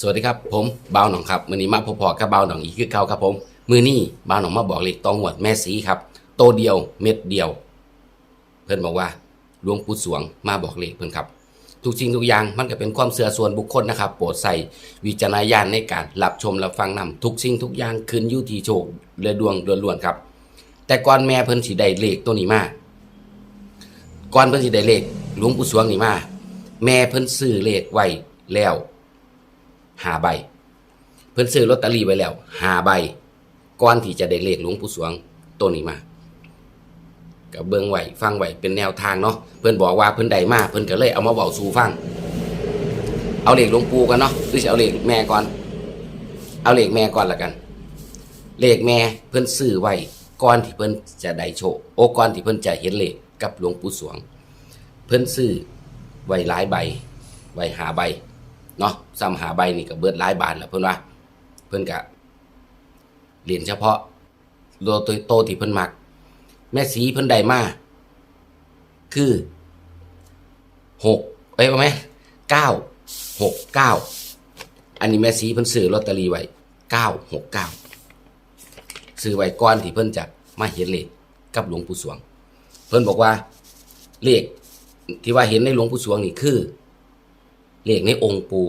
สวัสดีครับผมบ่าวหนองครับมือนี้มาพอๆกับบ่าวหนองอีกคือเก่าครับผมมือนี้บ่าวหนองมาบอกเลขตองหวดแม่สีครับโตเดียวเม็ดเดียว เพื่อนบอกว่าหลวงปู่สวงมาบอกเลขเพื่อนครับ ทุกสิ่งทุกอย่างมันก็เป็นความเสื่อส่วนบุคคลนะครับ โปรดใส่วิจารณญาณในการรับชมรับฟังนำทุกสิ่งทุกอย่างขึ้นอยู่ที่โชคและดวงล้วนๆครับ แต่ก่อนแม่เพิ่นสิได้เลขตัวนี้มาก่อนเพิ่นสิได้เลขหลวงปู่สวงนี่มาแม่เพิ่นซื้อเลขไว้แล้ว หาใบ เพิ่นซื้อลอตเตอรี่ไว้แล้วหาใบก่อนที่จะได้เลขหลวงปู่สวงตัวนี้มากับเบิ่งไหวฟังไหวเป็นแนวทางเนาะเพิ่นบอกว่าเพิ่นได้มาเพิ่นก็เลยเอามาเว้าสู่ฟัง เอาเลขหลวงปู่กันเนาะหรือจะเอาเลขแม่ก่อน เอาเลขแม่ก่อนละกันเลขแม่เพิ่นซื้อไว้ก่อนที่เพิ่นจะได้โชคโอ้ก่อนที่เพิ่นจะเห็นเลขกับหลวงปู่สวง เพิ่นซื้อไว้หลายใบไว้หาใบ เนาะซ้ำหาใบนี่ก็เบิดหลายบาทแล้วเพิ่อนว่า เพิ่อนก็เรียนเฉพาะโลโตโตที่เพิ่นมัก แม่สีเพิ่นได้มาคือหกเอ้ยว่าไหมเก้าหกเก้าอันนี้แม่สีเพิ่นซื้อลอตเตอรี่ไว้เก้าหกเก้าซื้อไว้ก่อนที่เพิ่นจะมาเห็นเลขกับหลวงปู่สวง เพิ่นบอกว่าเลขที่ว่าเห็นในหลวงปู่สวงนี่คือ เลขในองค์ปู่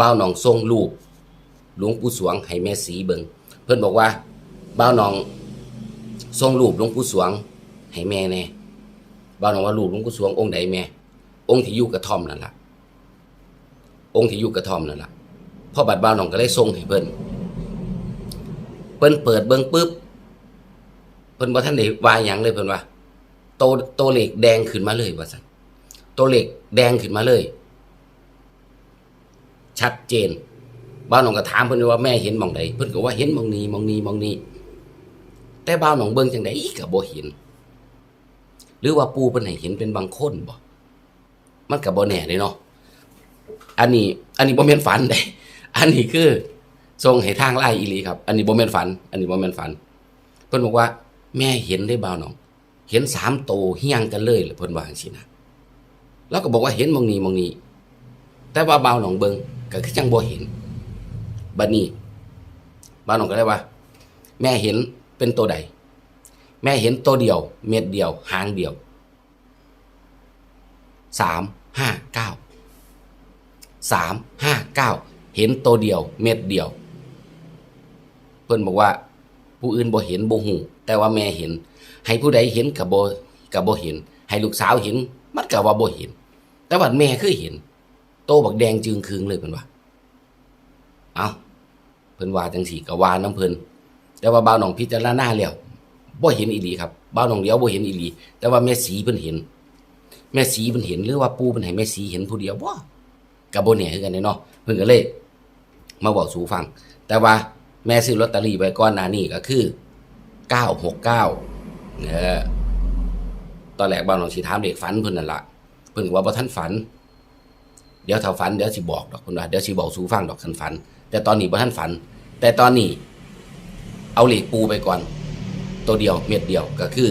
บ้าวหนองทรงรูปหลวงปู่สวงให้แม่สีเบิงเพิ่อนบอกว่าบ้าวหนองส่งรูปหลวงปู่สวงให้แม่แน่บ้านน้องว่ารูปหลวงปู่สวงองค์ใดแม่ องค์ที่อยู่กระท่อมนั่นล่ะองค์ที่อยู่กระท่อมนั่นล่ะพ่อบัดบ้านน้องก็เลยส่งให้เพิ่นเพิ่นเปิดเบิงปุ๊บเพิ่นบ่ทันได้ว่าหยังเลยเพิ่นว่าโตโตวเลขแดงขึ้นมาเลยว่าซั่นโตวเลขแดงขึ้นมาเลย ชัดเจนบ้านน้องก็ถามเพิ่นว่าแม่เห็นมองใดเพิ่นก็ว่าเห็นมองนี้มองนี้มองนี้ แต่บ่าวหนองเบิ่งจังไดก็บ่เห็น หรือว่าปูเพิ่นให้เห็นเป็นบางคนบ่มันก็บ่แน่เด้เนาะอันนี้ อันนี้บ่แม่นฝันเด้อันนี้คือส่งให้ทางไลน์อีหลีครับ อันนี้บ่แม่นฝัน อันนี้บ่แม่นฝัน เพิ่นบอกว่า แม่เห็นได้บ่าวหนอง เห็นสามโตเฮียงกันเลยเพิ่นว่าจังซี่นะแล้วก็บอกว่าเห็นมองนี้มองนี้ แต่ว่าบ่าวหนองเบิ่ง ก็คือจังบ่เห็นบัดนี้บ่าวหนองก็เลยว่า แม่เห็นเป็นตัวใด แม่เห็นตัวเดียว เม็ดเดียว หางเดียวสามห้าเก้าสามห้าเก้าเห็นตัวเดียว เม็ดเดียว เพิ่อนบอกว่า ผู้อื่นบ่เห็นบ่หูแต่ว่าแม่เห็น ให้ผู้ใดเห็นกับบ่กับบ่เห็น ให้ลูกสาวเห็น มันก็ว่าบ่เห็น แต่ว่าแม่คือเห็น โตบักแดงจึงคืงเลยเพิ่นว่า เอาเพิ่นว่าจังสี่ก็ว่าน้ำเพิ่นแต่ว่าบ่าวหนองพิจารณาแล้วบ่เห็นอีหลีครับบ่าวหนองเดียวบ่เห็นอีหลีแต่ว่าแม่สีเพิ่นเห็น แม่สีเพิ่นเห็นหรือว่าปู่เพิ่นให้แม่สีเห็นผู้เดียวบ่ก็บ่แน่คือกันเนาะเพิ่นก็เลย มาบอกสู่ฟัง แต่ว่าแม่ซื้อลอตเตอรี่ไว้ก่อนหน้านี้ก็คือ969เออตอนแรกบ่าวหนองสิถามเด็กฝันเพิ่นนั่นล่ะเพิ่นก็ว่าบ่ทันฝัน เดี๋ยวถ้าฝันเดี๋ยวสิบอกดอกเพิ่นว่าเดี๋ยวสิบอกสู่ฟังดอกคันฝัน แต่ตอนนี้บ่ทันฝัน แต่ตอนนี้ เอาเหล็กปูไปก่อน ตัวเดียวเม็ดเดียวก็คือ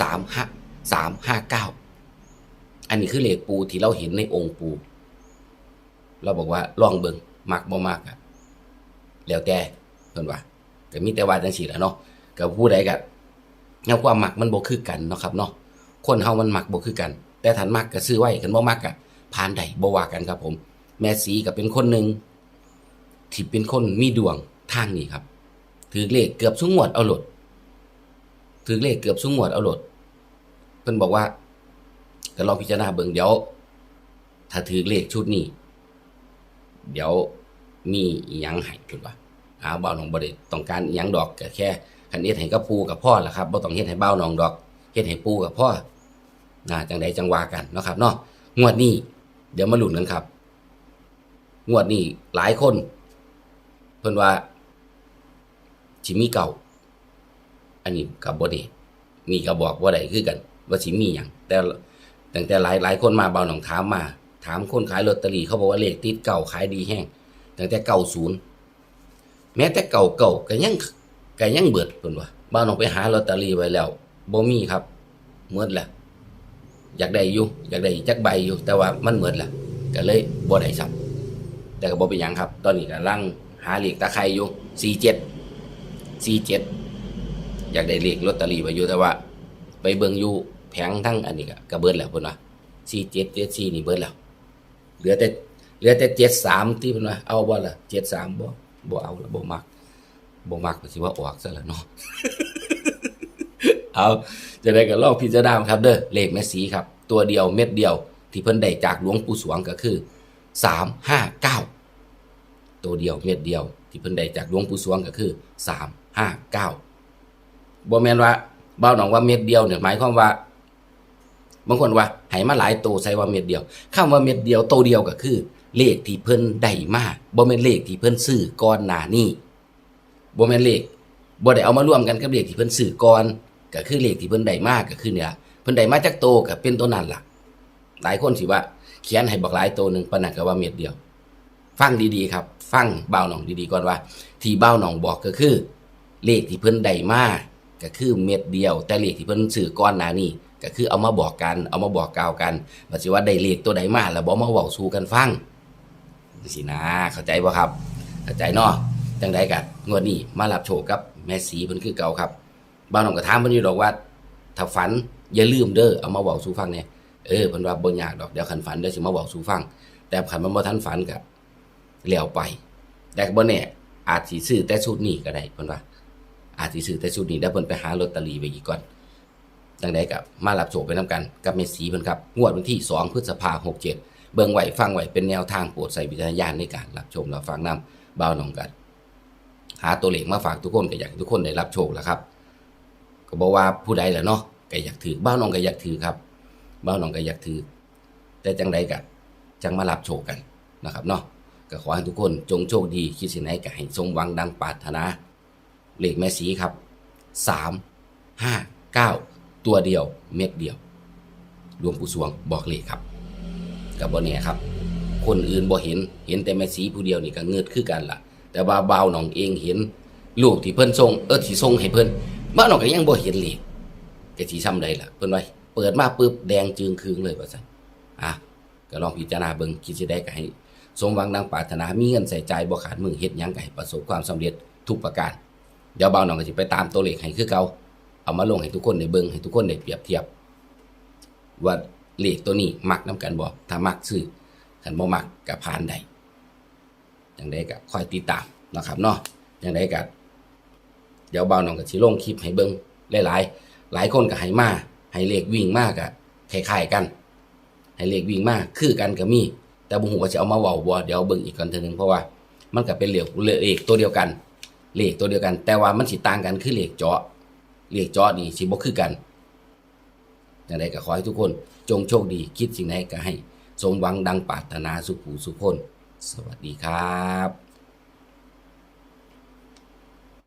สามห้าสามห้าเก้าอันนี้คือเหล็กปูที่เราเห็นในองค์ปู เราบอกว่าลองเบิงมักบ่มากอะแล้วแต่เพิ่นว่าก็มีแต่ว่าจังซี่แหละเนาะก็ผู้ใดก็แนวความหมักมันบ่คือกันเนาะครับเนาะคนเฮามันหมักบ่คือกัน แต่ถ้ามักก็ซื้อไว้คันบ่มักก็ ผ่านได้บ่ว่ากันครับผม แม่สีก็เป็นคนหนึ่งที่เป็นคนมีดวงทางนี้ครับ ถือเลขเกือบสุงวดเอาหลดถือเลขเกือบสุงวดเอาหลดเพิ่นบอกว่าก็ลองพิจารณาเบิ่งเดี๋ยว ถ้าถือเลขชุดนี้ เดี๋ยวมียังให้เพิ่นว่าอ้าวบ่าวน้องบ่ได้ต้องการยังดอกก็แค่คันเฮ็ดให้กับปูกับพ่อล่ะครับบ่ต้องเฮ็ดให้บ่าวน้องดอกเฮ็ดให้ปูกับพ่อน่าจังใดจังว่ากันเนาะครับเนาะงวดนี้ เดี๋ยวมาหลุนกันครับ งวดนี้หลายคน เพิ่นว่าสิมีเก่า อันนี้กับบ่ด้มีก็บอกว่าได้คือกัน ว่าสิมีหยังแต่ตั้งแต่หลายหลายคนมาเบาหนองถามมา ถามคนขายลอตเตอรี่เขาบอกว่าเลขติดเก่าขายดีแห้งตั้งแต่เก่าศูนย์แม้แต่เก่าเก่าก็ยังก็ยังเบิดเพิ่นว่าเบาหนองไปหาลอตเตอรี่ไว้แล้วบ่มีครับหมดแล้ว อยากได้อยู่อยากได้จักใบอยู่ แต่ว่ามันเหมดแล้วก็เลยบ่ได้ซ้แต่ก็บ่เป็นหยังครับ ตอนนี้กำลังหาเลขตะไคร้อยู่47 47อยากได้เลขลอตเตอรี่ไว้อยู่แต่ว่า ไปเบิ่งอยู่แผงทั้งอันนี้ก็ก็เบิดแล้วเพิ่นว่า47 74นี่เบิดแล้วเหลือแต่เหลือแต่73ที่เพิ่นว่าเอาบ่ล่ะ73บ่บ่เอาละบ่มักบ่มักก็สิว่าออกซะแล้วเนาะ เอาจะได้ก็ลองพิจารณาครับเด้อเลขแม่สีครับ ตัวเดียวเม็ดเดียว ที่เพิ่นได้จากหลวงปู่สวงก็คือ359ตัวเดียวเม็ดเดียว ที่เพิ่นได้จากหลวงปู่สวงก็คือ359บ่แม่นว่าเบ้าหนองว่าเม็ดเดียวเนี่ยหมายความว่าบางคนว่าให้มาหลายตัวใส่ว่าเม็ดเดียวคำว่าเม็ดเดียวตัวเดียวก็คือ เลขที่เพิ่นได้มาบ่แม่นเลขที่เพิ่นซื้อก่อนหน้านี้บ่แม่นเลขบ่ได้เอามารวมกันกับเลขที่เพิ่นซื้อก่อน ก็คือเลขที่เพิ่นได้มากก็คือเนี่ยเพิ่นได้มาจากโตก็เป็นตัวนั้นล่ะ หลายคนสิว่า เขียนให้บอกหลายตัวหนึ่งปานนันก็ว่าเม็ดเดียว ฟังดีๆครับ ฟังเบ้าหนองดีๆก่อนว่า ที่เบ้าหนองบอกก็คือ เลขที่เพิ่นได้มากก็คือเม็ดเดียว แต่เลขที่เพิ่นสื่อก้อนหน้านี้ก็คือเอามาบอกกัน เอามาบอกกล่าวกันว่าสิว่าได้เลขตัวใดมาแล้วบ่มาเว้าสู่กันฟังสินะเข้าใจบ่ครับ เข้าใจเนาะจังไดกันงวดนี้มารับโชคกับแม่สีเพิ่นคือเก่าครับ บ้านหนองก็ถามเพิ่นอยู่ดอกว่าถ้าฝันอย่าลืมเด้อเอามาเว้าสู่ฟังแหน่ยเออเพิ่นว่าบ่ยากดอกเดี๋ยวคันฝันเดี๋ยวสิมาเว้าสู่ฟัง แต่คันมันบ่ทันฝันก็แล้วไป แต่บ่แน่อาจสิซื้อแต่ชุดนี้ก็ได้เพิ่นว่า อาจสิซื้อแต่ชุดนี้แล้วเพิ่นไปหาลอตเตอรี่ไว้อีกก่อนจังไดก็มารับโชคไปนํกันกับเมสีเพิ่นครับงวดวันที่ 2 พฤษภาคม67เบิ่งไว้ฟังไว้เป็นแนวทางโปรดใส่วิจารณญาณในการรับชมรับฟังนํบ่าวน้องกัน หาตัวเลขมาฝากทุกคนก็อยากทุกคนได้รับโชคแล้วครับ ก็บอกว่าผู้ใดแหละเนาะก็อยากถือบ้าวน้องก็อยากถือครับบ้าวน้องก็อยากถือ แต่จังใดก็จังมารับโชคกันนะครับเนาะก็ขอให้ทุกคนจงโชคดีคิดสิ่งไหนก็ให้สมหวังดังปรารถนาเลขแม่สีครับสามห้าเก้าตัวเดียวเม็ดเดียวหลวงปู่สวงบอกเลขครับกับบนเนี่ยครับ คนอื่นบ่เห็นเห็นแต่แม่สีผู้เดียวนี่ก็เงิดคือกันล่ะ แต่ว่าบ่าวหนองเองเห็นลูกที่เพิ่นส่งเออที่ส่งให้เพิ่น บ้าวหนองก็ยังบ่เห็นเลขก็สิซ้ำใดล่ะเพิ่นว่าเปิดมาปุ๊บแดงจึงคืงเลยว่าซั่นอะก็ลองพิจารณาเบิ่งคิดสิได้ก็ให้สมหวังดังปรารถนามีเงินใส่ใจบ่ขาดมือเฮ็ดหยังก็ให้ประสบความสำเร็จทุกประการ เดี๋ยวเบาหน่องก็สิไปตามตัวเลขให้คือเก่าเอามาลงให้ทุกคนได้เบิ่งให้ทุกคนได้เปรียบเทียบ ว่าเลขตัวนี้มักนํกันบ่ถ้ามักซื้อคันบ่มักก็ผ่านได้จังไดก็คอยติดตามนะครับเนาะจังไดก็ เดี๋ยวเบาหน่องก็สิลงคลิปให้เบิ่งหลายๆ หลายคนก็ให้มาให้เลขวิ่งมากก็คล้ายๆกันให้เลขวิ่งมากคือกันก็มีแต่บ่ฮู้ว่าจะเอามาเว้าบ่เดี๋ยวเบิ่งอีกกันเทื่อนึงเพราะว่ามันก็เป็นเหลขเลขตัวเดียวกันเลขตัวเดียวกัน แต่ว่ามันสิต่างกันคือเลขเจาะเลขเจาะนี่สิบ่คือกันจังไดก็ขอให้ทุกคนจงโชคดีคิดสิ่งใดก็ให้สมหวังดังปรารถนาสุขหูสุขคน สวัสดีครับ